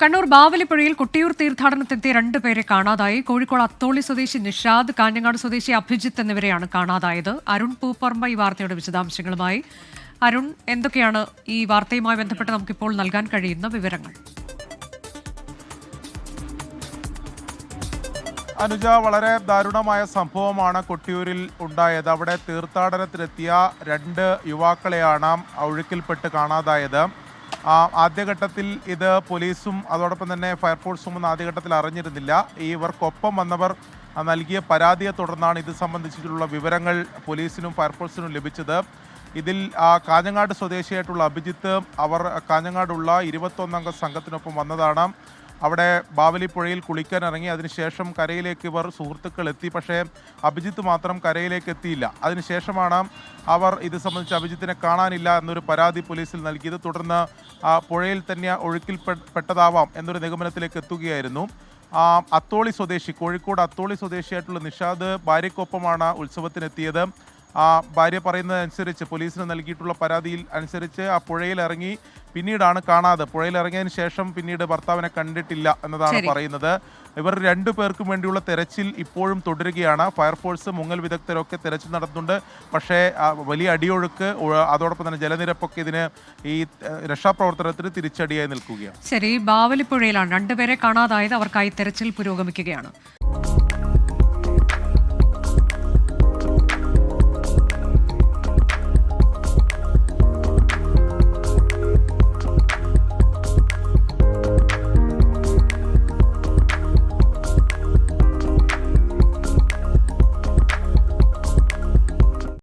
കണ്ണൂർ ബാവലിപ്പുഴയിൽ കൊട്ടിയൂർ തീർത്ഥാടനത്തെത്തിയ രണ്ടുപേരെ കാണാതായി. കോഴിക്കോട് അത്തോളി സ്വദേശി നിഷാദ് കാഞ്ഞങ്ങാട് സ്വദേശി അഭിജിത്ത് എന്നിവരെയാണ് കാണാതായത്. അരുൺ പൂപ്പർമ്മ ഈ വാർത്തയുടെ വിശദാംശങ്ങളുമായി. അരുൺ എന്തൊക്കെയാണ് ഈ വാർത്തയുമായി ബന്ധപ്പെട്ട് നമുക്കിപ്പോൾ നൽകാൻ കഴിയുന്ന വിവരങ്ങൾ? അനുജ വളരെ ദാരുണമായ സംഭവമാണ് കൊട്ടിയൂരിൽ ഉണ്ടായത്. അവിടെ തീർത്ഥാടനത്തിലെത്തിയ രണ്ട് യുവാക്കളെയാണ് ഒഴുക്കിൽപ്പെട്ട് കാണാതായത്. ആദ്യഘട്ടത്തിൽ ഇത് പോലീസും അതോടൊപ്പം തന്നെ ഫയർഫോഴ്സും ഒന്നും ആദ്യഘട്ടത്തിൽ അറിഞ്ഞിരുന്നില്ല. ഇവർക്കൊപ്പം വന്നവർ നൽകിയ പരാതിയെ തുടർന്നാണ് ഇത് സംബന്ധിച്ചിട്ടുള്ള വിവരങ്ങൾ പോലീസിനും ഫയർഫോഴ്സിനും ലഭിച്ചത്. ഇതിൽ കാഞ്ഞങ്ങാട് സ്വദേശിയായിട്ടുള്ള അഭിജിത്ത് അവർ കാഞ്ഞങ്ങാടുള്ള ഇരുപത്തൊന്നംഗ സംഘത്തിനൊപ്പം വന്നതാണ്. അവിടെ ബാവലിപ്പുഴയിൽ കുളിക്കാൻ ഇറങ്ങി അതിനുശേഷം കരയിലേക്ക് ഇവർ സുഹൃത്തുക്കൾ എത്തി. പക്ഷേ അഭിജിത്ത് മാത്രം കരയിലേക്ക് എത്തിയില്ല. അതിനുശേഷമാണ് അവർ ഇത് സംബന്ധിച്ച് അഭിജിത്തിനെ കാണാനില്ല എന്നൊരു പരാതി പോലീസിൽ നൽകിയത്. തുടർന്ന് ആ പുഴയിൽ തന്നെ ഒഴുക്കിൽ പെട്ടതാവാം എന്നൊരു നിഗമനത്തിലേക്ക് എത്തുകയായിരുന്നു. അത്തോളി സ്വദേശി കോഴിക്കോട് അത്തോളി സ്വദേശിയായിട്ടുള്ള നിഷാദ് ഭാര്യയ്ക്കൊപ്പമാണ് ഉത്സവത്തിനെത്തിയത്. ആ ഭാര്യ പറയുന്നതനുസരിച്ച് പോലീസിന് നൽകിയിട്ടുള്ള പരാതിയിൽ അനുസരിച്ച് ആ പുഴയിലിറങ്ങി പിന്നീടാണ് കാണാതെ. പുഴയിലിറങ്ങിയതിന് ശേഷം പിന്നീട് ഭർത്താവിനെ കണ്ടിട്ടില്ല എന്നതാണ് പറയുന്നത്. ഇവർ രണ്ടു പേർക്കും വേണ്ടിയുള്ള തെരച്ചിൽ ഇപ്പോഴും തുടരുകയാണ്. ഫയർഫോഴ്സ് മുങ്ങൽ വിദഗ്ധരൊക്കെ തെരച്ചിൽ നടത്തുന്നുണ്ട്. പക്ഷേ വലിയ അടിയൊഴുക്ക് അതോടൊപ്പം തന്നെ ജലനിരപ്പൊക്കെ ഇതിന് ഈ രക്ഷാപ്രവർത്തനത്തിന് തിരിച്ചടിയായി നിൽക്കുകയാണ്. ശരി ബാവലിപ്പുഴയിലാണ് രണ്ടുപേരെ കാണാതായത് അവർക്കായി തെരച്ചിൽ പുരോഗമിക്കുകയാണ്.